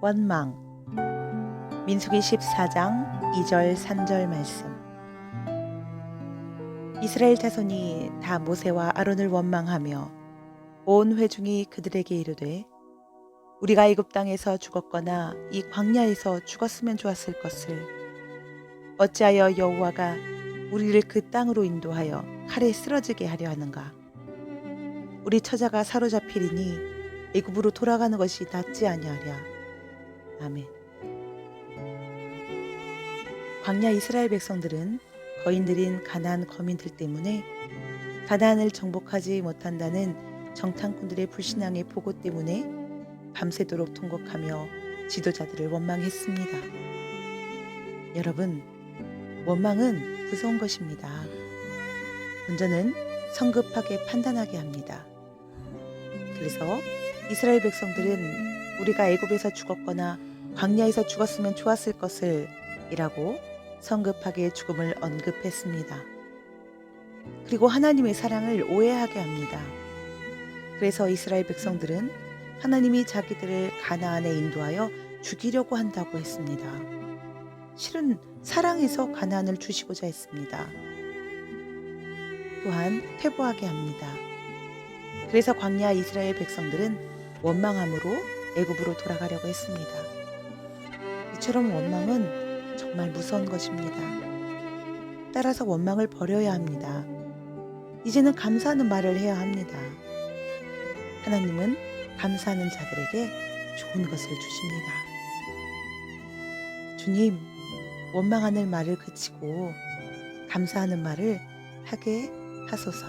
원망. 민수기 14장 2절 3절 말씀. 이스라엘 자손이 다 모세와 아론을 원망하며 온 회중이 그들에게 이르되 우리가 애굽 땅에서 죽었거나 이 광야에서 죽었으면 좋았을 것을 어찌하여 여호와가 우리를 그 땅으로 인도하여 칼에 쓰러지게 하려 하는가 우리 처자가 사로잡히리니 애굽으로 돌아가는 것이 낫지 아니하랴 아멘. 광야 이스라엘 백성들은 거인들인 가나안 거민들 때문에 가나안을 정복하지 못한다는 정탐꾼들의 불신앙의 보고 때문에 밤새도록 통곡하며 지도자들을 원망했습니다. 여러분, 원망은 무서운 것입니다. 문제는 성급하게 판단하게 합니다. 그래서 이스라엘 백성들은 우리가 애굽에서 죽었거나 광야에서 죽었으면 좋았을 것을 이라고 성급하게 죽음을 언급했습니다. 그리고 하나님의 사랑을 오해하게 합니다. 그래서 이스라엘 백성들은 하나님이 자기들을 가나안에 인도하여 죽이려고 한다고 했습니다. 실은 사랑해서 가나안을 주시고자 했습니다. 또한 퇴보하게 합니다. 그래서 광야 이스라엘 백성들은 원망함으로 애굽으로 돌아가려고 했습니다. 이처럼 원망은 정말 무서운 것입니다. 따라서 원망을 버려야 합니다. 이제는 감사하는 말을 해야 합니다. 하나님은 감사하는 자들에게 좋은 것을 주십니다. 주님, 원망하는 말을 그치고 감사하는 말을 하게 하소서.